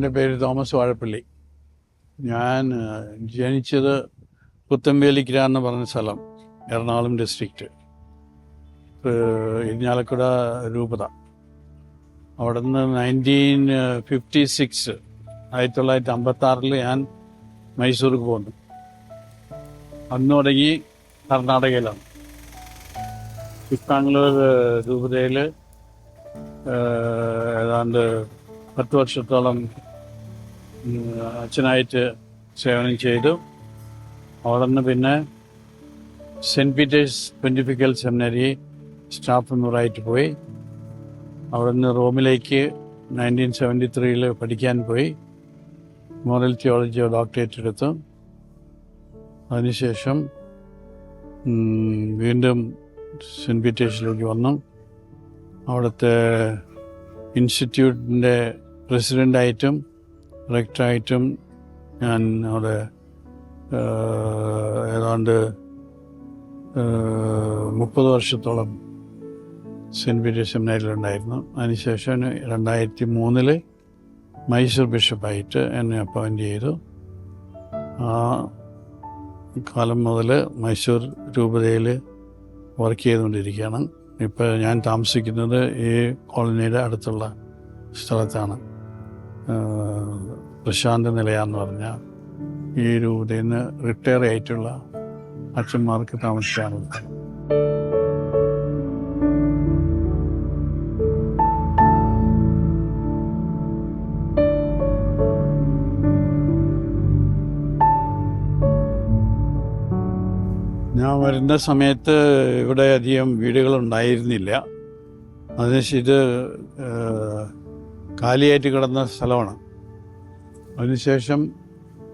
പേര് തോമസ് വാഴപ്പള്ളി. ഞാൻ ജനിച്ചത് പുത്തമ്പേലിക്കര എന്ന് പറഞ്ഞ സ്ഥലം എറണാകുളം ഡിസ്ട്രിക്റ്റ് ഇരിഞ്ഞാലക്കുട രൂപത. അവിടെ നിന്ന് നയന്റീൻ ഫിഫ്റ്റി സിക്സ് ആയിരത്തി തൊള്ളായിരത്തി അമ്പത്തി ആറിൽ ഞാൻ മൈസൂർക്ക് പോന്നു. അന്ന് തുടങ്ങി കർണാടകയിലാണ്. ചിക്കാംഗ്ലൂർ രൂപതയിൽ ഏതാണ്ട് പത്ത് വർഷത്തോളം അച്ഛനായിട്ട് സേവനം ചെയ്തു. അവിടെ നിന്ന് പിന്നെ saint Peter's pontifical seminary staff മെമ്പറായിട്ട് പോയി. അവിടെ നിന്ന് റോമിലേക്ക് നയന്റീൻ സെവന്റി ത്രീയിൽ പഠിക്കാൻ പോയി. മോറൽ തിയോളജി ഡോക്ടറേറ്റ് എടുത്തു. അതിനുശേഷം വീണ്ടും സെന്റ് പീറ്റേഴ്സിലേക്ക് വന്നു. അവിടുത്തെ ഇൻസ്റ്റിറ്റ്യൂട്ടിന്റെ പ്രസിഡന്റായിട്ടും റെക്ടറായിട്ടും ഞാൻ അവിടെ ഏതാണ്ട് മുപ്പത് വർഷത്തോളം സെന്റ് പീറ്റേഴ്സ് സെമിനാരിലുണ്ടായിരുന്നു. അതിനുശേഷം രണ്ടായിരത്തി മൂന്നിൽ മൈസൂർ ബിഷപ്പായിട്ട് എന്നെ അപ്പോയിന്റ് ചെയ്തു. ആ കാലം മുതൽ മൈസൂർ രൂപതയിൽ വർക്ക് ചെയ്തുകൊണ്ടിരിക്കുകയാണ്. ഇപ്പോൾ ഞാൻ താമസിക്കുന്നത് ഈ കോളനിയുടെ അടുത്തുള്ള സ്ഥലത്താണ്. പ്രശാന്ത് നിലയാന്ന് പറഞ്ഞ ഈ രൂപതയിൽ നിന്ന് റിട്ടയർ ആയിട്ടുള്ള അച്ഛന്മാർക്ക് താമസിക്കാനുള്ള. ഞാൻ വരുന്ന സമയത്ത് ഇവിടെ അധികം വീടുകളുണ്ടായിരുന്നില്ല അതിനുശേഷം ഇത് കാലിയായിട്ട് കിടന്ന സ്ഥലമാണ്. അതിനുശേഷം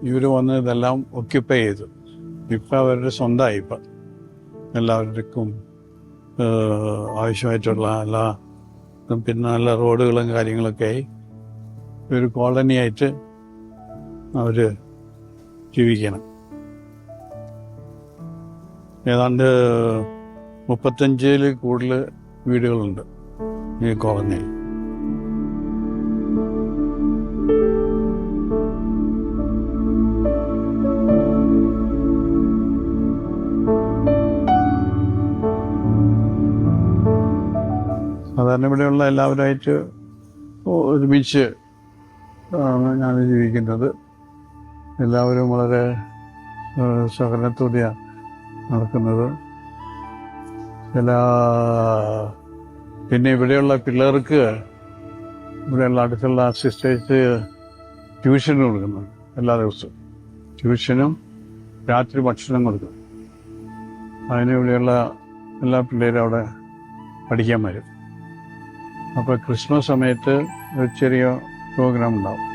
ഇവർ വന്ന് ഇതെല്ലാം ഒക്യുപ്പൈ ചെയ്തു. ഇപ്പം അവരുടെ സ്വന്തമായി ഇപ്പം. എല്ലാവർക്കും ആവശ്യമായിട്ടുള്ള എല്ലാ പിന്നെ നല്ല റോഡുകളും കാര്യങ്ങളൊക്കെ ആയി. ഒരു കോളനിയായിട്ട് അവർ ജീവിക്കണം. ഏതാണ്ട് മുപ്പത്തഞ്ചിൽ കൂടുതൽ വീടുകളുണ്ട് ഈ കോളനിയിൽ. സാധാരണ ഇവിടെയുള്ള എല്ലാവരുമായിട്ട് ഒരുമിച്ച് ആണ് ഞാൻ ജീവിക്കുന്നത്. എല്ലാവരും വളരെ സഹകരണത്തോടെയാണ് നടക്കുന്നത്. എല്ലാ പിന്നെ ഇവിടെയുള്ള പിള്ളേർക്ക് ഇവിടെയുള്ള അടുത്തുള്ള സിസ്റ്റേഴ്സ് ട്യൂഷൻ കൊടുക്കുന്നുണ്ട് എല്ലാ ദിവസവും. ട്യൂഷനും രാത്രി ഭക്ഷണം കൊടുക്കും അതിന് ഇവിടെയുള്ള എല്ലാ പിള്ളേരും അവിടെ പഠിക്കാൻ വരും. അപ്പോൾ ക്രിസ്മസ് സമയത്ത് ഒരു ചെറിയ പ്രോഗ്രാം ഉണ്ടാവും.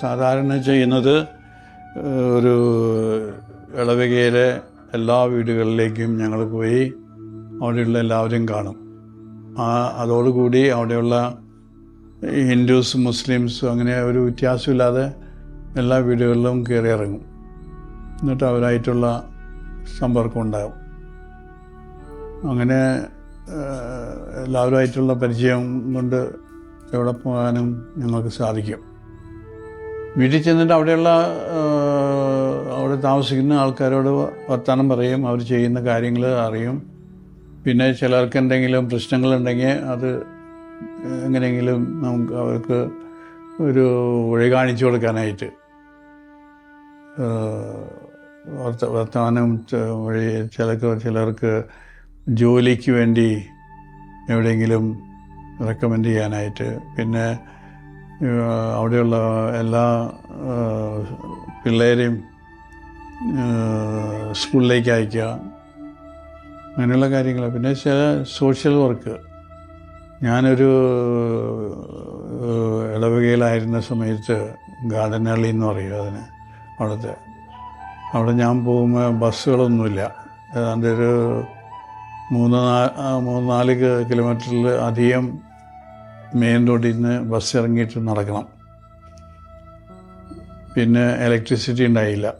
സാധാരണ ചെയ്യുന്നത് ഒരു ഇളവകയിലെ എല്ലാ വീടുകളിലേക്കും ഞങ്ങൾ പോയി അവിടെയുള്ള എല്ലാവരും കാണും. ആ അതോടുകൂടി അവിടെയുള്ള ഹിന്ദുസ് മുസ്ലിംസ് അങ്ങനെ ഒരു വ്യത്യാസമില്ലാതെ എല്ലാ വീടുകളിലും കയറി ഇറങ്ങും എന്നിട്ട് അവരായിട്ടുള്ള സമ്പർക്കം ഉണ്ടാകും. അങ്ങനെ എല്ലാവരുമായിട്ടുള്ള പരിചയം കൊണ്ട് എവിടെ പോകാനും ഞങ്ങൾക്ക് സാധിക്കും. വീട്ടിൽ ചെന്നിട്ട് അവിടെയുള്ള അവിടെ താമസിക്കുന്ന ആൾക്കാരോട് വർത്തമാനം പറയും അവർ ചെയ്യുന്ന കാര്യങ്ങൾ അറിയും. പിന്നെ ചിലർക്ക് എന്തെങ്കിലും പ്രശ്നങ്ങളുണ്ടെങ്കിൽ അത് എങ്ങനെയെങ്കിലും നമുക്ക് അവർക്ക് ഒരു വഴി കാണിച്ചു കൊടുക്കാനായിട്ട് വർത്തമാനം വഴി ചിലർക്ക് ചിലർക്ക് ജോലിക്ക് വേണ്ടി എവിടെയെങ്കിലും റെക്കമെൻഡ് ചെയ്യാനായിട്ട്. പിന്നെ അവിടെയുള്ള എല്ലാ പിള്ളേരെയും സ്കൂളിലേക്ക് അയക്കുക. അങ്ങനെയുള്ള കാര്യങ്ങൾ പിന്നെ ചില സോഷ്യൽ വർക്ക് ഞാനൊരു ഇടവകയിലായിരുന്ന സമയത്ത് ഗാർഡൻ അള്ളി എന്ന് പറയും അതിന് അവിടുത്തെ. അവിടെ ഞാൻ പോകുമ്പോൾ ബസ്സുകളൊന്നുമില്ല. ഏതാണ്ട് ഒരു മൂന്ന് മൂന്ന് നാല് കിലോമീറ്ററിൽ അധികം മെയിൻ റോഡിൽ നിന്ന് ബസ് ഇറങ്ങിയിട്ട് നടക്കണം. പിന്നെ ഇലക്ട്രിസിറ്റി ഉണ്ടായില്ല.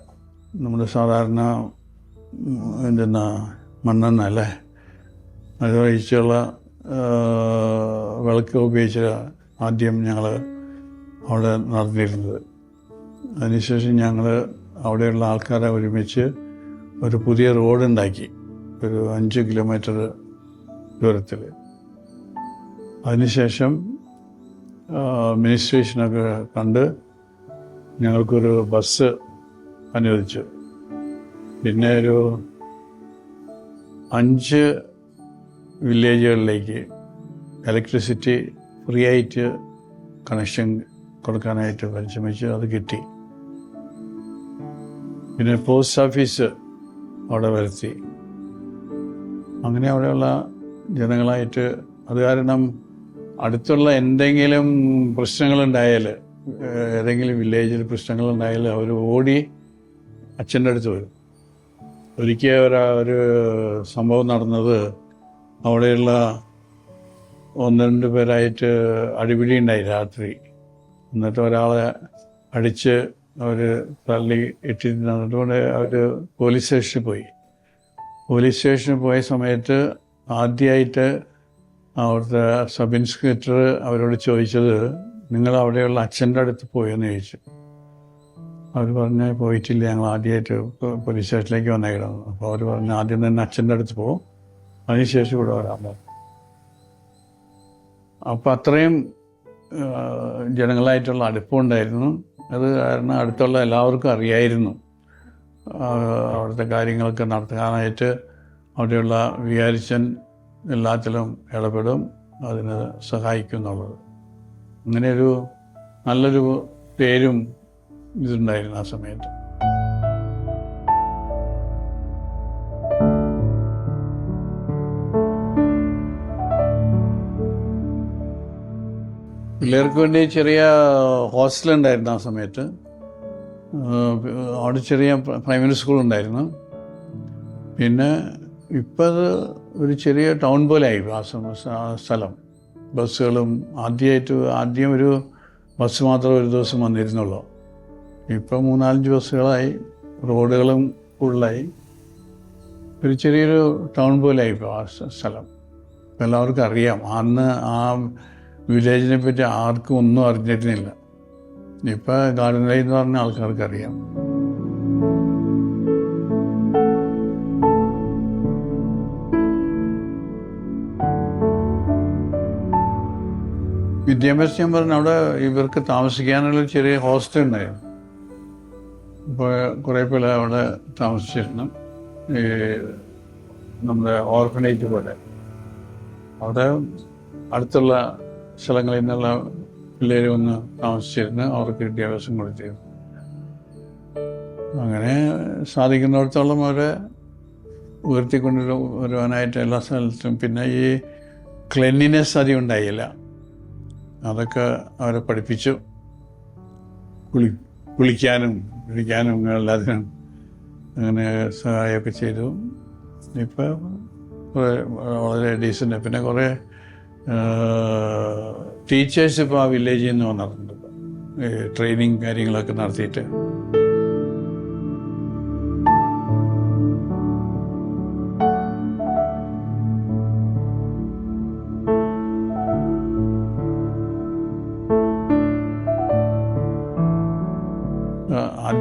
നമ്മുടെ സാധാരണ എന്താ മണ്ണെണ്ണ അല്ലേ അത് ഒഴിച്ചുള്ള ആ, വിളക്ക് ഉപയോഗിച്ച ആദ്യം ഞങ്ങൾ അവിടെ നടന്നിരുന്നത്. അതിനുശേഷം ഞങ്ങൾ അവിടെയുള്ള ആൾക്കാരെ ഒരുമിച്ച് ഒരു പുതിയ റോഡ് ഉണ്ടാക്കി ഒരു അഞ്ച് കിലോമീറ്റർ ദൂരത്തിൽ അതിനുശേഷം മിനിസ്ട്രേഷനൊക്കെ കണ്ട് ഞങ്ങൾക്കൊരു ബസ് അനുവദിച്ചു. പിന്നെ ഒരു അഞ്ച് വില്ലേജുകളിലേക്ക് ഇലക്ട്രിസിറ്റി ഫ്രീ ആയിട്ട് കണക്ഷൻ കൊടുക്കാനായിട്ട് പരിശ്രമിച്ചു അത് കിട്ടി. പിന്നെ പോസ്റ്റ് ഓഫീസ് അവിടെ വരുത്തി. അങ്ങനെ അവിടെയുള്ള ജനങ്ങളായിട്ട് അത് കാരണം അടുത്തുള്ള എന്തെങ്കിലും പ്രശ്നങ്ങളുണ്ടായാൽ ഏതെങ്കിലും വില്ലേജിൽ പ്രശ്നങ്ങളുണ്ടായാൽ അവർ ഓടി അച്ഛന്റെ അടുത്ത് വരും. ഒരിക്കൽ ഒരു ഒരു സംഭവം നടന്നത് അവിടെയുള്ള ഒന്ന് രണ്ട് പേരായിട്ട് അടിപിടി ഉണ്ടായി രാത്രി. എന്നിട്ട് ഒരാളെ അടിച്ച് അവർ തള്ളി ഇട്ടിരുന്നതുകൊണ്ട് അവർ പോലീസ് സ്റ്റേഷനിൽ പോയി. പോലീസ് സ്റ്റേഷനിൽ പോയ സമയത്ത് ആദ്യമായിട്ട് അവിടുത്തെ സബ് ഇൻസ്പെക്ടർ അവരോട് ചോദിച്ചത് നിങ്ങൾ അവിടെയുള്ള അച്ഛന്റെ അടുത്ത് പോയെന്ന് ചോദിച്ചു. അവർ പറഞ്ഞ് പോയിട്ടില്ല ഞങ്ങൾ ആദ്യമായിട്ട് പോലീസ് സ്റ്റേഷനിലേക്ക് വന്നേക്കണം അപ്പോൾ അവർ പറഞ്ഞു ആദ്യം തന്നെ അച്ഛന്റെ അടുത്ത് പോകും അതിനുശേഷം ഇവിടെ വരാൻ പറഞ്ഞു. അപ്പോൾ അത്രയും ജനങ്ങളായിട്ടുള്ള അടുപ്പമുണ്ടായിരുന്നു. അത് കാരണം അടുത്തുള്ള എല്ലാവർക്കും അറിയായിരുന്നു. അവിടുത്തെ കാര്യങ്ങളൊക്കെ നടത്താനായിട്ട് അവിടെയുള്ള വികാരിച്ചൻ എല്ലാത്തിലും ഇടപെടും അതിന് സഹായിക്കും എന്നുള്ളത് അങ്ങനെയൊരു നല്ലൊരു പേരും ഇതുണ്ടായിരുന്നു ആ സമയത്ത്. പിള്ളേർക്ക് വേണ്ടി ചെറിയ ഹോസ്റ്റൽ ഉണ്ടായിരുന്നു ആ സമയത്ത്. അവിടെ ചെറിയ പ്രൈമറി സ്കൂൾ ഉണ്ടായിരുന്നു പിന്നെ ഇപ്പം അത് ഒരു ചെറിയ ടൗൺ പോലെ ആയി ആ സ്ഥലം. ബസ്സുകളും ആദ്യമായിട്ട് ആദ്യം ഒരു ബസ് മാത്രം ഒരു ദിവസം വന്നിരുന്നുള്ളൂ. ഇപ്പം മൂന്നാലഞ്ച് ബസ്സുകളായി റോഡുകളും ഫുള്ളായി ഒരു ചെറിയൊരു ടൗൺ പോലെ ആയി ഇപ്പോൾ ആ സ്ഥലം. എല്ലാവർക്കും അറിയാം. അന്ന് ആ വില്ലേജിനെ പറ്റി ആർക്കും ഒന്നും അറിഞ്ഞിരുന്നില്ല. ഇപ്പം ഗാർഡൻ ലൈൻ എന്ന് പറഞ്ഞ ആൾക്കാർക്ക് അറിയാം. വിദ്യാഭ്യാസം ഞാൻ പറഞ്ഞു അവിടെ ഇവർക്ക് താമസിക്കാനുള്ള ചെറിയ ഹോസ്റ്റൽ ഉണ്ടായിരുന്നു. ഇപ്പോൾ കുറേ പേര് അവിടെ താമസിച്ചിരുന്നു. ഈ നമ്മുടെ ഓർഫനേജ് പോലെ. അവിടെ അടുത്തുള്ള സ്ഥലങ്ങളിൽ നിന്നുള്ള പിള്ളേർ വന്ന് താമസിച്ചിരുന്ന് അവർക്ക് വിദ്യാഭ്യാസം കൊടുത്തിരുന്നു. അങ്ങനെ സാധിക്കുന്നിടത്തോളം അവരെ ഉയർത്തിക്കൊണ്ട് വരുവാനായിട്ട് എല്ലാ സ്ഥലത്തും പിന്നെ ഈ ക്ലെൻലിനെസ് അധികം ഉണ്ടായില്ല. അതൊക്കെ അവരെ പഠിപ്പിച്ചു. കുളി കുളിക്കാനും കുളിക്കാനും എല്ലാത്തിനും അങ്ങനെ സഹായമൊക്കെ ചെയ്തു. ഇപ്പം വളരെ ഡീസന്റ് പിന്നെ കുറേ ടീച്ചേഴ്സ് ഇപ്പോൾ ആ വില്ലേജിൽ നിന്ന് വന്നിട്ടുണ്ട്. ട്രെയിനിങ് കാര്യങ്ങളൊക്കെ നടത്തിയിട്ട്.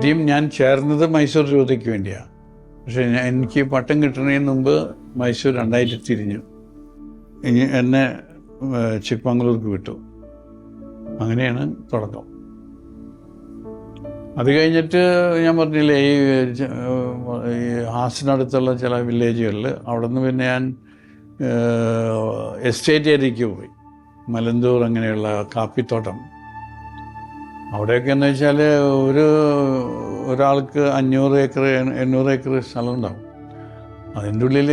ആദ്യം ഞാൻ ചേർന്നത് മൈസൂർ ജ്യോതിക്ക് വേണ്ടിയാണ് പക്ഷേ എനിക്ക് പട്ടം കിട്ടുന്നതിന് മുമ്പ് മൈസൂർ രണ്ടായിട്ട് തിരിഞ്ഞു. എന്നെ ചിക്മംഗ്ലൂർക്ക് വിട്ടു. അങ്ങനെയാണ് തുടക്കം. അത് കഴിഞ്ഞിട്ട് ഞാൻ പറഞ്ഞില്ലേ ഈ ഹാസിനടുത്തുള്ള ചില വില്ലേജുകളിൽ അവിടെ നിന്ന് പിന്നെ ഞാൻ എസ്റ്റേറ്റ് ഏരിയയ്ക്ക് പോയി. മലന്തൂർ അങ്ങനെയുള്ള കാപ്പിത്തോട്ടം. അവിടെയൊക്കെ എന്ന് വെച്ചാൽ ഒരു ഒരാൾക്ക് അഞ്ഞൂറ് ഏക്കർ എണ്ണൂറ് ഏക്കർ സ്ഥലം ഉണ്ടാവും അതിന്റെ ഉള്ളിൽ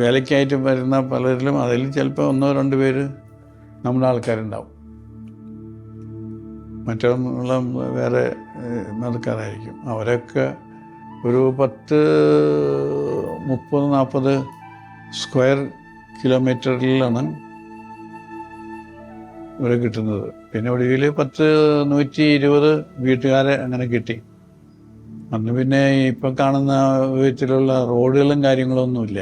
വേലയ്ക്കായിട്ട് വരുന്ന പലരിലും അതിൽ ചിലപ്പോൾ ഒന്നോ രണ്ട് പേര് നമ്മുടെ ആൾക്കാരുണ്ടാവും. മറ്റുള്ള വേറെ മതക്കാരായിരിക്കും അവരൊക്കെ ഒരു പത്ത് മുപ്പത് നാൽപ്പത് സ്ക്വയർ കിലോമീറ്ററിലാണ് ഇവിടെ കിട്ടുന്നത്. പിന്നെ ഒടുവിൽ പത്ത് നൂറ്റി ഇരുപത് വീട്ടുകാരെ അങ്ങനെ കിട്ടി. അന്ന് പിന്നെ ഇപ്പം കാണുന്ന വിധത്തിലുള്ള റോഡുകളും കാര്യങ്ങളൊന്നുമില്ല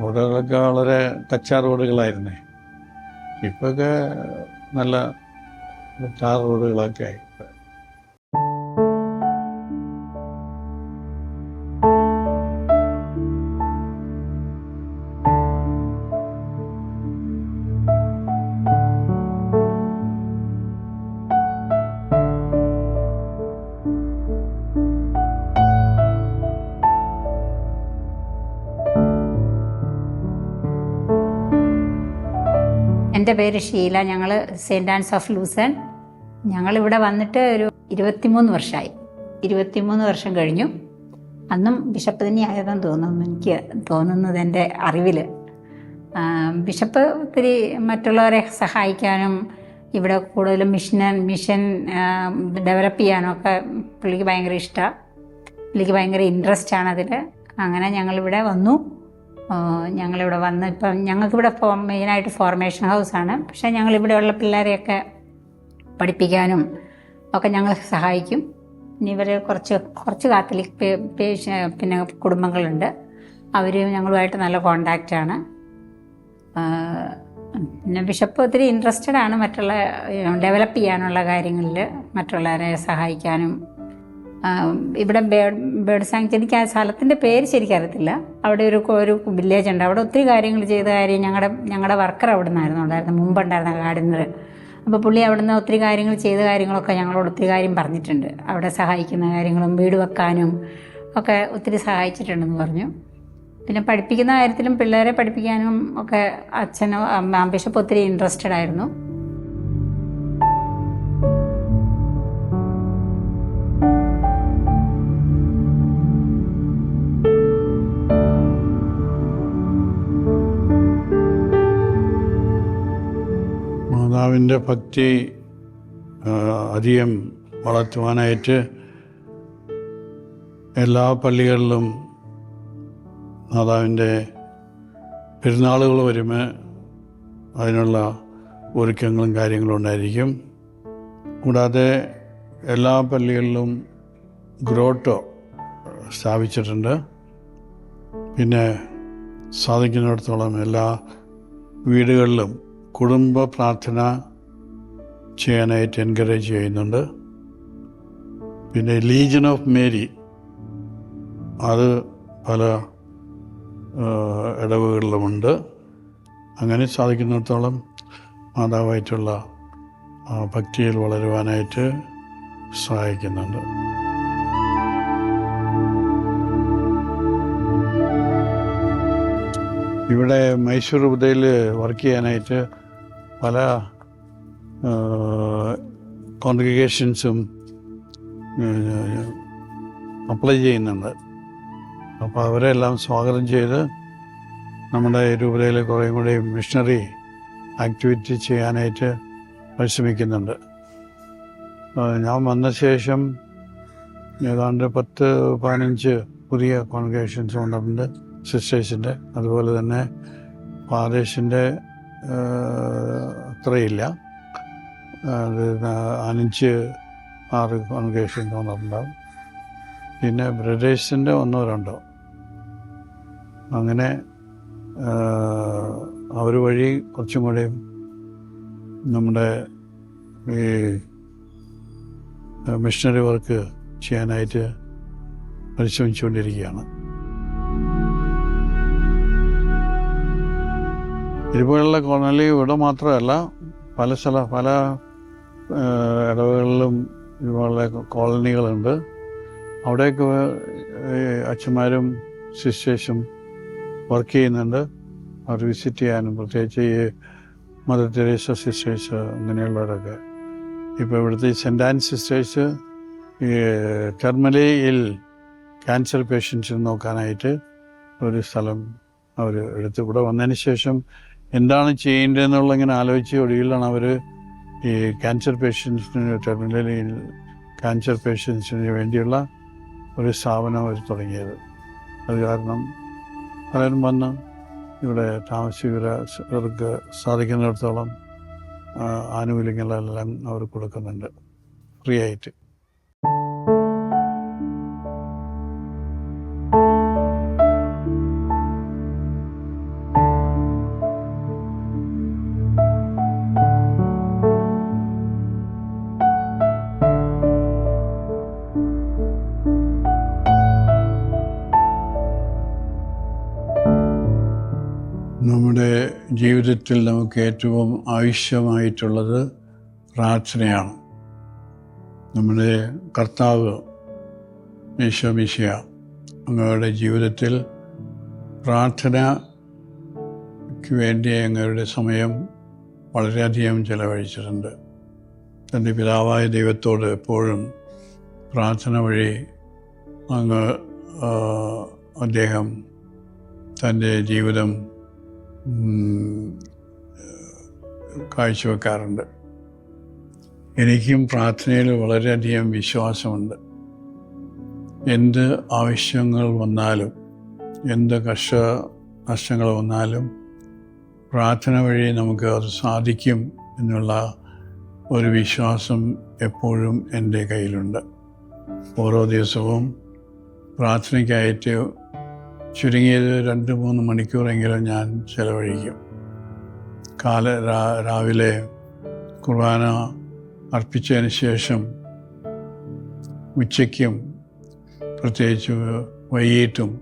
റോഡുകളൊക്കെ വളരെ കച്ചാ റോഡുകളായിരുന്നേ. ഇപ്പൊക്കെ നല്ല ടാർ റോഡുകളൊക്കെ ആയി. എന്റെ പേര് ഷീല. ഞങ്ങൾ സെയിന്റ് ആൻസ് ഓഫ് ലൂസൺ. ഞങ്ങളിവിടെ വന്നിട്ട് ഒരു ഇരുപത്തിമൂന്ന് വർഷമായി ഇരുപത്തിമൂന്ന് വർഷം കഴിഞ്ഞു. അന്നും ബിഷപ്പ് തന്നെയായതെന്ന് തോന്നുന്നു. എനിക്ക് തോന്നുന്നത് എന്റെ അറിവിൽ ബിഷപ്പ് ഒത്തിരി മറ്റുള്ളവരെ സഹായിക്കാനും ഇവിടെ കൂടുതലും മിഷൻ മിഷൻ ഡെവലപ്പ് ചെയ്യാനും ഒക്കെ പുള്ളിക്ക് ഭയങ്കര ഇഷ്ടമാണ് പുള്ളിക്ക് ഭയങ്കര ഇൻട്രസ്റ്റ് ആണ് അതിൽ അങ്ങനെ ഞങ്ങളിവിടെ വന്നു. ഞങ്ങളിവിടെ വന്ന് ഇപ്പം ഞങ്ങൾക്കിവിടെ ഫോ മെയിനായിട്ട് ഫോർമേഷൻ ഹൗസാണ് പക്ഷേ ഞങ്ങളിവിടെയുള്ള പിള്ളേരെയൊക്കെ പഠിപ്പിക്കാനും ഒക്കെ ഞങ്ങൾ സഹായിക്കും. ഇനി ഇവർ കുറച്ച് കുറച്ച് കാത്തലിക് പിന്നെ കുടുംബങ്ങളുണ്ട്. അവർ ഞങ്ങളുമായിട്ട് നല്ല കോണ്ടാക്റ്റാണ് പിന്നെ ബിഷപ്പ് ഒത്തിരി ഇൻട്രസ്റ്റഡ് ആണ് മറ്റുള്ള ഡെവലപ്പ് ചെയ്യാനുള്ള കാര്യങ്ങളിൽ മറ്റുള്ളവരെ സഹായിക്കാനും ഇവിടെ ബേഡ് ബേഡ് സാങ്ച്വറി എനിക്ക് ആ സ്ഥലത്തിന്റെ പേര് ശരിക്കറിയത്തില്ല അവിടെ ഒരു ഒരു വില്ലേജ് ഉണ്ട്. അവിടെ ഒത്തിരി കാര്യങ്ങൾ ചെയ്ത കാര്യം ഞങ്ങളുടെ ഞങ്ങളുടെ വർക്കർ അവിടെ നിന്നായിരുന്നു ഉണ്ടായിരുന്നത്. മുമ്പുണ്ടായിരുന്ന ഗാർഡനർ അപ്പോൾ പുള്ളി നിന്ന് ഒത്തിരി കാര്യങ്ങൾ ചെയ്ത കാര്യങ്ങളൊക്കെ ഞങ്ങളോട് ഒത്തിരി കാര്യം പറഞ്ഞിട്ടുണ്ട്. അവിടെ സഹായിക്കുന്ന കാര്യങ്ങളും വീട് വെക്കാനും ഒക്കെ ഒത്തിരി സഹായിച്ചിട്ടുണ്ടെന്ന് പറഞ്ഞു. പിന്നെ പഠിപ്പിക്കുന്ന കാര്യത്തിലും പിള്ളേരെ പഠിപ്പിക്കാനും ഒക്കെ അച്ഛനും ബിഷപ്പ് ഒത്തിരി ഇൻട്രസ്റ്റഡ് ആയിരുന്നു. മാതാവിന്റെ ഭക്തി അധികം വളർത്തുവാനായിട്ട് എല്ലാ പള്ളികളിലും മാതാവിന്റെ പെരുന്നാളുകൾ വരുമ്പോൾ അതിനുള്ള ഒരുക്കങ്ങളും കാര്യങ്ങളും ഉണ്ടായിരിക്കും. കൂടാതെ എല്ലാ പള്ളികളിലും ഗ്രോട്ടോ സ്ഥാപിച്ചിട്ടുണ്ട്. പിന്നെ സാധിക്കുന്നിടത്തോളം എല്ലാ വീടുകളിലും കുടുംബ പ്രാർത്ഥന ചെയ്യാനായിട്ട് എൻകറേജ് ചെയ്യുന്നുണ്ട്. പിന്നെ ലീജൻ ഓഫ് മേരി അത് പല ഇടവുകളിലുമുണ്ട്. അങ്ങനെ സാധിക്കുന്നിടത്തോളം മാതാവായിട്ടുള്ള ഭക്തിയിൽ വളരുവാനായിട്ട് സഹായിക്കുന്നുണ്ട്. ഇവിടെ മൈസൂർ ഉപതയിൽ വർക്ക് ചെയ്യാനായിട്ട് പല കോൺഗ്രിഗേഷൻസും അപ്ലൈ ചെയ്യുന്നുണ്ട്. അപ്പോൾ അവരെല്ലാം സ്വാഗതം ചെയ്ത് നമ്മുടെ രൂപതയിൽ കുറേ കൂടി മിഷണറി ആക്ടിവിറ്റി ചെയ്യാനായിട്ട് പരിശ്രമിക്കുന്നുണ്ട്. ഞാൻ വന്ന ശേഷം ഏതാണ്ട് പത്ത് പതിനഞ്ച് പുതിയ കോൺഗ്രേഷൻസ് കൊണ്ടുണ്ട് സിസ്റ്റേഴ്സിന്റെ അതുപോലെ തന്നെ ഫാദേഴ്സിന്റെ അത്രയില്ല. അത് അഞ്ച് ആറ് കോൺഗ്രേഷൻ തോന്നിട്ടുണ്ടാവും. പിന്നെ ബ്രദേഴ്സിന്റെ ഒന്നോ രണ്ടോ. അങ്ങനെ അവർ വഴി കുറച്ചും കൂടി നമ്മുടെ ഈ മിഷണറി വർക്ക് ചെയ്യാനായിട്ട് പരിശ്രമിച്ചുകൊണ്ടിരിക്കുകയാണ്. ഇതുപോലുള്ള കോളനി ഇവിടെ മാത്രമല്ല പല സ്ഥല പല ഇടവകളിലും ഇതുപോലെ കോളനികളുണ്ട്. അവിടെയൊക്കെ അച്ഛന്മാരും സിസ്റ്റേഴ്സും വർക്ക് ചെയ്യുന്നുണ്ട്. അവർ വിസിറ്റ് ചെയ്യാനും പ്രത്യേകിച്ച് ഈ മദർ തെരേസ സിസ്റ്റേഴ്സ് അങ്ങനെയുള്ളവരൊക്കെ. ഇപ്പോൾ ഇവിടുത്തെ ഈ സെന്റ് ആൻഡ് സിസ്റ്റേഴ്സ് ഈ ടെർമലിയിൽ ക്യാൻസർ പേഷ്യൻസിന് നോക്കാനായിട്ട് ഒരു സ്ഥലം അവർ എടുത്ത് ഇവിടെ വന്നതിന് ശേഷം എന്താണ് ചെയ്യേണ്ടതെന്നുള്ള ഇങ്ങനെ ആലോചിച്ച് ഒടുവിലാണ് അവർ ഈ ക്യാൻസർ പേഷ്യൻസിന് ടെർമിനലിൽ ക്യാൻസർ പേഷ്യൻസിന് വേണ്ടിയുള്ള ഒരു സ്ഥാപനം അവർ തുടങ്ങിയത്. അത് കാരണം പലരും വന്ന് ഇവിടെ താമസിച്ചവർക്ക് സാധിക്കുന്നിടത്തോളം ആനുകൂല്യങ്ങളെല്ലാം അവർ കൊടുക്കുന്നുണ്ട്. ഫ്രീ ആയിട്ട്. ജീവിതത്തിൽ നമുക്ക് ഏറ്റവും ആവശ്യമായിട്ടുള്ളത് പ്രാർത്ഥനയാണ്. നമ്മുടെ കർത്താവ് ഈശോമിശിയ അങ്ങയുടെ ജീവിതത്തിൽ പ്രാർത്ഥനയ്ക്ക് വേണ്ടി അങ്ങയുടെ സമയം വളരെയധികം ചിലവഴിച്ചിട്ടുണ്ട്. തന്റെ പിതാവായ ദൈവത്തോട് എപ്പോഴും പ്രാർത്ഥന വഴി അങ്ങ് അദ്ദേഹം തന്റെ ജീവിതം കാഴ്ചവെക്കാറുണ്ട്. എനിക്കും പ്രാർത്ഥനയിൽ വളരെയധികം വിശ്വാസമുണ്ട്. എന്ത് ആവശ്യങ്ങൾ വന്നാലും എന്ത് കഷ്ട നഷ്ടങ്ങൾ വന്നാലും പ്രാർത്ഥന വഴി നമുക്ക് അത് സാധിക്കും എന്നുള്ള ഒരു വിശ്വാസം എപ്പോഴും എന്റെ കയ്യിലുണ്ട്. ഓരോ ദിവസവും പ്രാർത്ഥനയ്ക്കായിട്ട് ചുരുങ്ങിയത് രണ്ട് മൂന്ന് മണിക്കൂറെങ്കിലും ഞാൻ ചിലവഴിക്കും. കാല രാവിലെ കുർബാന അർപ്പിച്ചതിന് ശേഷം ഉച്ചയ്ക്കും പ്രത്യേകിച്ച് വൈകിട്ടും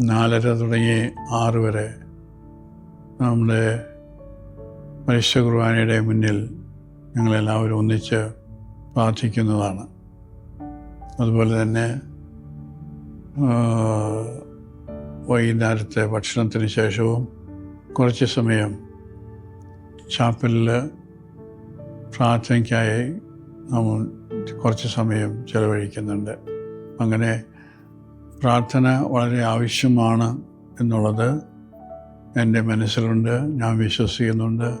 നാലര തുടങ്ങി ആറ് വരെ നമ്മുടെ മനുഷ്യ കുർബാനയുടെ മുന്നിൽ ഞങ്ങളെല്ലാവരും ഒന്നിച്ച് പ്രാർത്ഥിക്കുന്നതാണ്. അതുപോലെ തന്നെ വൈകുന്നേരത്തെ ഭക്ഷണത്തിന് ശേഷവും കുറച്ച് സമയം ചാപ്പലിൽ പ്രാർത്ഥനയ്ക്കായി നമ്മൾ കുറച്ച് സമയം ചെലവഴിക്കുന്നുണ്ട്. അങ്ങനെ പ്രാർത്ഥന വളരെ ആവശ്യമാണ് എന്നുള്ളത് എന്റെ മനസ്സിലുണ്ട് ഞാൻ വിശ്വസിക്കുന്നുണ്ട്.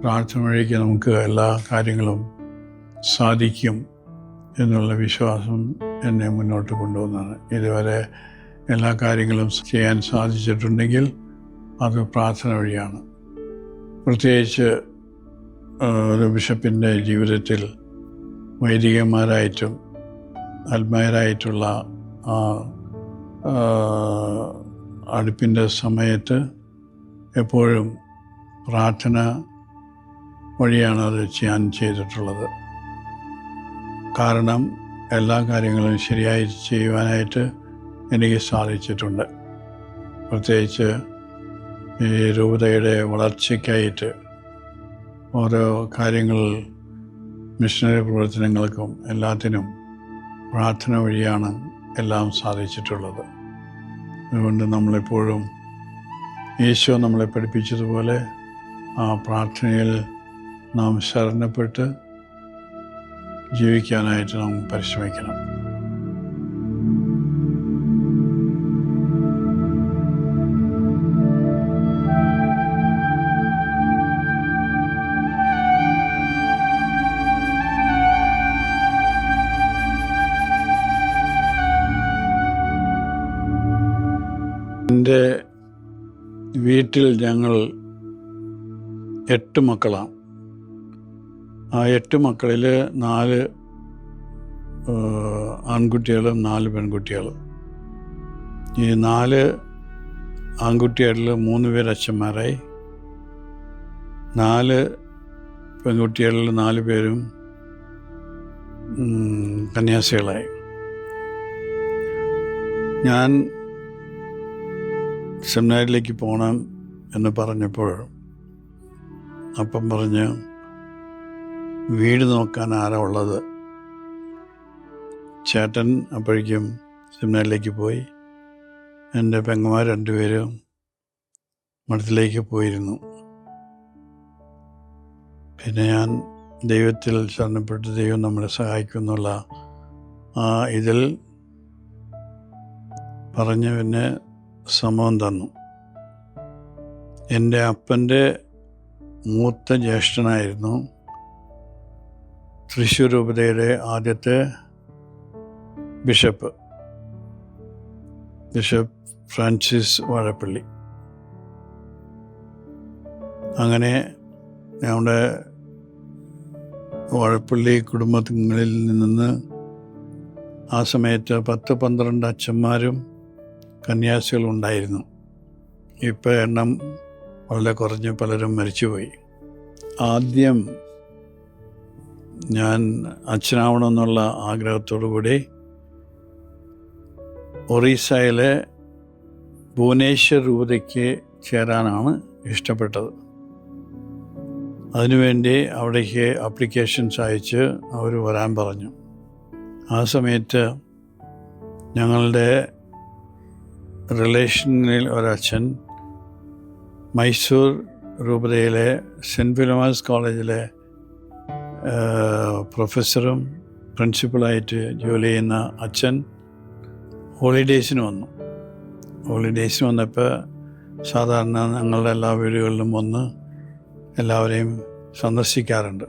പ്രാർത്ഥന വഴിക്ക് നമുക്ക് എല്ലാ കാര്യങ്ങളും സാധിക്കും എന്നുള്ള വിശ്വാസം എന്നെ മുന്നോട്ട് കൊണ്ടുപോകുന്നതാണ് ഇതുവരെ എല്ലാ കാര്യങ്ങളും ചെയ്യാൻ സാധിച്ചിട്ടുണ്ടെങ്കിൽ അത് പ്രാർത്ഥന വഴിയാണ്. പ്രത്യേകിച്ച് ഒരു ബിഷപ്പിന്റെ ജീവിതത്തിൽ വൈദികന്മാരായിട്ടും ആത്മാരായിട്ടുള്ള ആ ആ, അടുപ്പിന്റെ സമയത്ത് എപ്പോഴും പ്രാർത്ഥന വഴിയാണ് അത് ചെയ്യാൻ ചെയ്തിട്ടുള്ളത്. കാരണം എല്ലാ കാര്യങ്ങളും ശരിയായി ചെയ്യുവാനായിട്ട് എനിക്ക് സാധിച്ചിട്ടുണ്ട്. പ്രത്യേകിച്ച് ഈ രൂപതയുടെ വളർച്ചയ്ക്കായിട്ട് ഓരോ കാര്യങ്ങൾ മിഷണറി പ്രവർത്തനങ്ങൾക്കും എല്ലാത്തിനും പ്രാർത്ഥന വഴിയാണ് എല്ലാം സാധിച്ചിട്ടുള്ളത്. അതുകൊണ്ട് നമ്മളെപ്പോഴും ഈശോ നമ്മളെ പഠിപ്പിച്ചതുപോലെ ആ പ്രാർത്ഥനയിൽ നാം ശരണപ്പെട്ട് ജീവിക്കാനായിട്ട് നാം പരിശ്രമിക്കണം. വീട്ടിൽ ഞങ്ങൾ എട്ട് മക്കളാണ് ആ എട്ട് മക്കളിൽ നാല് ആൺകുട്ടികളും നാല് പെൺകുട്ടികളും. ഈ നാല് ആൺകുട്ടികളിൽ മൂന്ന് പേര് അച്ഛന്മാരായി. നാല് പെൺകുട്ടികളിൽ നാല് പേരും കന്യാസികളായി. ഞാൻ സെമിനാരിലേക്ക് പോകണം എന്ന് പറഞ്ഞപ്പോൾ അപ്പം പറഞ്ഞ് വീട് നോക്കാൻ ആരാ ഉള്ളത്? ചേട്ടൻ അപ്പോഴേക്കും സെമിനാരിലേക്ക് പോയി. എന്റെ പെങ്ങന്മാർ രണ്ടുപേരും മഠത്തിലേക്ക് പോയിരുന്നു. പിന്നെ ഞാൻ ദൈവത്തിൽ ശരണപ്പെട്ട് ദൈവം നമ്മളെ സഹായിക്കുന്നുള്ള ആ ഇതിൽ പറഞ്ഞ് പിന്നെ സമ്മതം തന്നു. എന്റെ അപ്പന്റെ മൂത്ത ജ്യേഷ്ഠനായിരുന്നു തൃശ്ശൂർ രൂപതയുടെ ആദ്യത്തെ ബിഷപ്പ് ബിഷപ്പ് ഫ്രാൻസിസ് വാഴപ്പള്ളി. അങ്ങനെ ഞങ്ങളുടെ വാഴപ്പള്ളി കുടുംബങ്ങളിൽ നിന്ന് ആ സമയത്ത് പത്ത് പന്ത്രണ്ട് അച്ഛന്മാരും കന്യാസികളും ഉണ്ടായിരുന്നു ഇപ്പോൾ എണ്ണം വളരെ കുറഞ്ഞ് പലരും മരിച്ചുപോയി. ആദ്യം ഞാൻ അച്ഛനാവണമെന്നുള്ള ആഗ്രഹത്തോടു കൂടി ഒറീസയിലെ ഭുവനേശ്വർ രൂപതയ്ക്ക് ചേരാനാണ് ഇഷ്ടപ്പെട്ടത്. അതിനുവേണ്ടി അവിടേക്ക് അപ്ലിക്കേഷൻസ് അയച്ച് അവർ വരാൻ പറഞ്ഞു. ആ സമയത്ത് ഞങ്ങളുടെ റിലേഷനിൽ ഒരച്ഛൻ മൈസൂർ രൂപതയിലെ സെന്റ് ഫിലോമാസ് കോളേജിലെ പ്രൊഫസറും പ്രിൻസിപ്പളായിട്ട് ജോലി ചെയ്യുന്ന അച്ഛൻ ഹോളിഡേയ്സിന് വന്നു. ഹോളിഡേയ്സിന് വന്നപ്പോൾ സാധാരണ ഞങ്ങളുടെ എല്ലാ വീടുകളിലും വന്ന് എല്ലാവരെയും സന്ദർശിക്കാറുണ്ട്.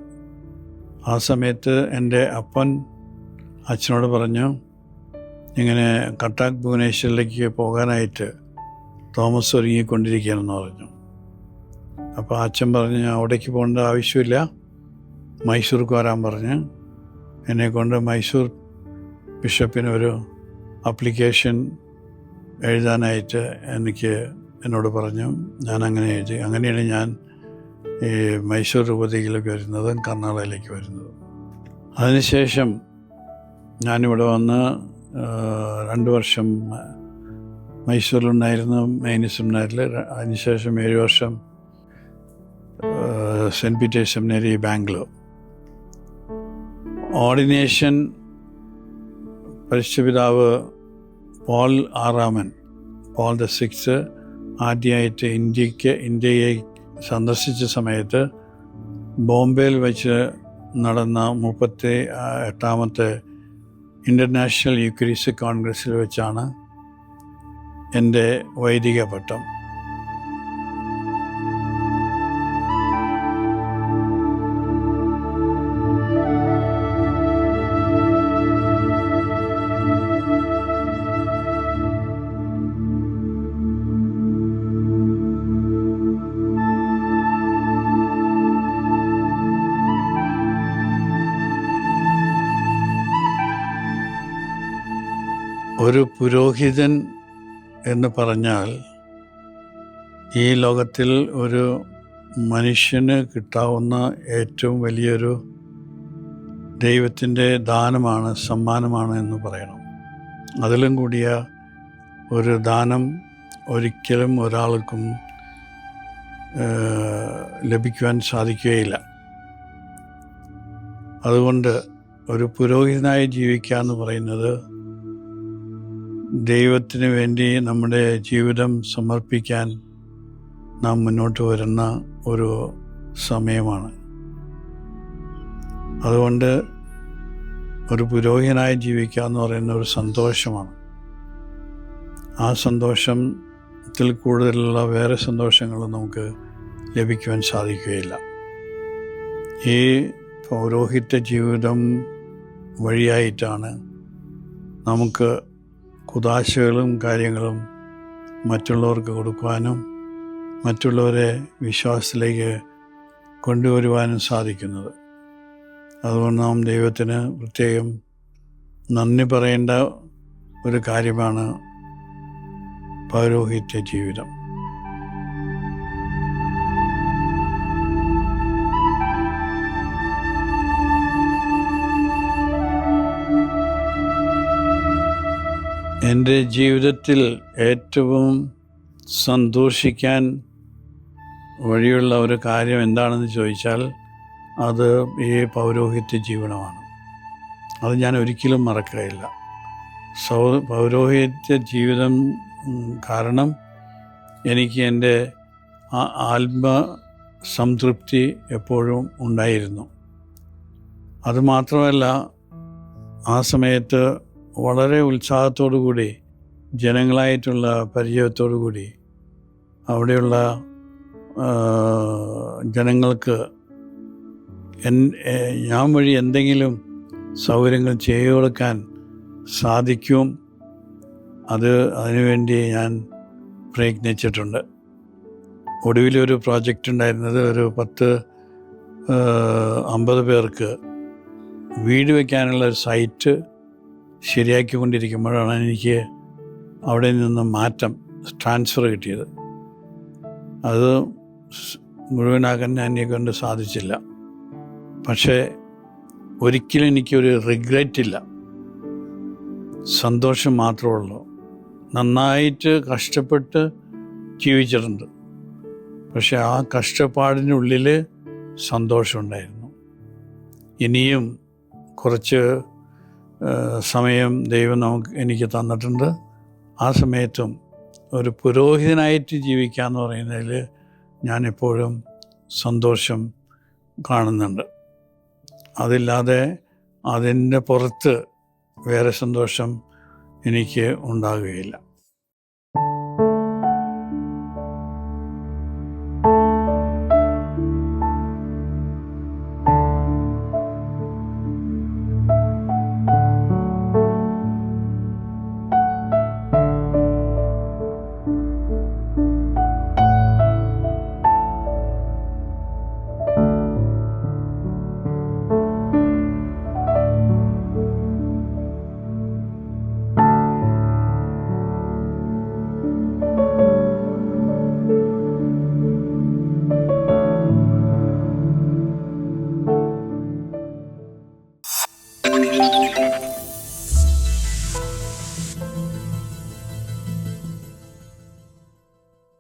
ആ സമയത്ത് എന്റെ അപ്പൻ അച്ഛനോട് പറഞ്ഞു ഇങ്ങനെ കട്ടാക് ഭുവനേശ്വരിലേക്ക് പോകാനായിട്ട് തോമസ് ഒരുങ്ങിക്കൊണ്ടിരിക്കുകയാണെന്ന് പറഞ്ഞു. അപ്പോൾ അച്ഛൻ പറഞ്ഞ് അവിടേക്ക് പോകേണ്ട ആവശ്യമില്ല. മൈസൂർക്ക് വരാൻ പറഞ്ഞ്. എന്നെക്കൊണ്ട് മൈസൂർ ബിഷപ്പിനൊരു അപ്ലിക്കേഷൻ എഴുതാനായിട്ട് എനിക്ക് എന്നോട് പറഞ്ഞു. ഞാൻ അങ്ങനെ എഴുതി അങ്ങനെയാണ് ഞാൻ ഈ മൈസൂർ രൂപതയിലേക്ക് വരുന്നതും കർണാടകയിലേക്ക് വരുന്നതും. അതിനുശേഷം ഞാനിവിടെ വന്ന് രണ്ട് വർഷം മൈസൂരിലുണ്ടായിരുന്നു മെയിൻ സെമിനാറിൽ അതിനുശേഷം ഏഴ് വർഷം saint Peter's seminary Bangalore. Ordination പരിശുപിതാവ് Paul ആറാമൻ പോൾ ദ സിക്സ് ആദ്യമായിട്ട് ഇന്ത്യയ്ക്ക് ഇന്ത്യയെ സന്ദർശിച്ച സമയത്ത് ബോംബെയിൽ വെച്ച് നടന്ന മുപ്പത്തി എട്ടാമത്തെ ഇന്റർനാഷണൽ യുക്രീസ് കോൺഗ്രസ്സിൽ വെച്ചാണ് എന്റെ വൈദിക പട്ടം. ഒരു പുരോഹിതൻ എന്ന് പറഞ്ഞാൽ ഈ ലോകത്തിൽ ഒരു മനുഷ്യന് കിട്ടാവുന്ന ഏറ്റവും വലിയൊരു ദൈവത്തിന്റെ ദാനമാണ് സമ്മാനമാണ് എന്ന് പറയണം. അതിലും കൂടിയ ഒരു ദാനം ഒരിക്കലും ഒരാൾക്കും ലഭിക്കുവാൻ സാധിക്കുകയില്ല. അതുകൊണ്ട് ഒരു പുരോഹിതനായി ജീവിക്കുക എന്ന് പറയുന്നത് ദൈവത്തിന് വേണ്ടി നമ്മുടെ ജീവിതം സമർപ്പിക്കാൻ നാം മുന്നോട്ട് വരുന്ന ഒരു സമയമാണ്. അതുകൊണ്ട് ഒരു പുരോഹിതനായി ജീവിക്കുക എന്ന് പറയുന്ന ഒരു സന്തോഷമാണ്. ആ സന്തോഷത്തിൽ കൂടുതലുള്ള വേറെ സന്തോഷങ്ങൾ നമുക്ക് ലഭിക്കുവാൻ സാധിക്കുകയില്ല. ഈ പൗരോഹിത്യ ജീവിതം വഴിയായിട്ടാണ് നമുക്ക് കുതാശകളും കാര്യങ്ങളും മറ്റുള്ളവർക്ക് കൊടുക്കുവാനും മറ്റുള്ളവരെ വിശ്വാസത്തിലേക്ക് കൊണ്ടുവരുവാനും സാധിക്കുന്നത്. അതുകൊണ്ട് നാം ദൈവത്തിന് പ്രത്യേകം നന്ദി പറയേണ്ട ഒരു കാര്യമാണ് പൗരോഹിത്യ ജീവിതം. എന്റെ ജീവിതത്തിൽ ഏറ്റവും സന്തോഷിക്കാൻ വഴിയുള്ള ഒരു കാര്യം എന്താണെന്ന് ചോദിച്ചാൽ അത് ഈ പൗരോഹിത്യ ജീവനമാണ് അത് ഞാൻ ഒരിക്കലും മറക്കുകയില്ല. സൗ പൗരോഹിത്യ ജീവിതം കാരണം എനിക്ക് എന്റെ ആത്മ സംതൃപ്തി എപ്പോഴും ഉണ്ടായിരുന്നു. അതുമാത്രമല്ല ആ സമയത്ത് വളരെ ഉത്സാഹത്തോടു കൂടി ജനങ്ങളായിട്ടുള്ള പരിചയത്തോടു കൂടി അവിടെയുള്ള ജനങ്ങൾക്ക് എൻ ഞാൻ വഴി എന്തെങ്കിലും സൗകര്യങ്ങൾ ചെയ്തു കൊടുക്കാൻ സാധിക്കും. അത് അതിനുവേണ്ടി ഞാൻ പ്രയത്നിച്ചിട്ടുണ്ട്. ഒടുവിലൊരു പ്രോജക്റ്റ് ഉണ്ടായിരുന്നത് ഒരു പത്ത് അമ്പത് പേർക്ക് വീട് വയ്ക്കാനുള്ള ഒരു സൈറ്റ് ശരിയാക്കിക്കൊണ്ടിരിക്കുമ്പോഴാണ് എനിക്ക് അവിടെ നിന്ന് മാറ്റം ട്രാൻസ്ഫർ കിട്ടിയത്. അത് മുഴുവനാക്കാൻ എന്നെ കൊണ്ട് സാധിച്ചില്ല. പക്ഷേ ഒരിക്കലും എനിക്കൊരു റിഗ്രറ്റ് ഇല്ല. സന്തോഷം മാത്രമേ ഉള്ളൂ. നന്നായിട്ട് കഷ്ടപ്പെട്ട് ജീവിച്ചിട്ടുണ്ട്. പക്ഷെ ആ കഷ്ടപ്പാടിനുള്ളിൽ സന്തോഷമുണ്ടായിരുന്നു. ഇനിയും കുറച്ച് സമയം ദൈവം നമുക്ക് എനിക്ക് തന്നിട്ടുണ്ട്. ആ സമയത്തും ഒരു പുരോഹിതനായിട്ട് ജീവിക്കുക എന്ന് പറയുന്നതിൽ ഞാനെപ്പോഴും സന്തോഷം കാണുന്നുണ്ട്. അതില്ലാതെ അതിന്റെ പുറത്ത് വേറെ സന്തോഷം എനിക്ക് ഉണ്ടാകുകയില്ല.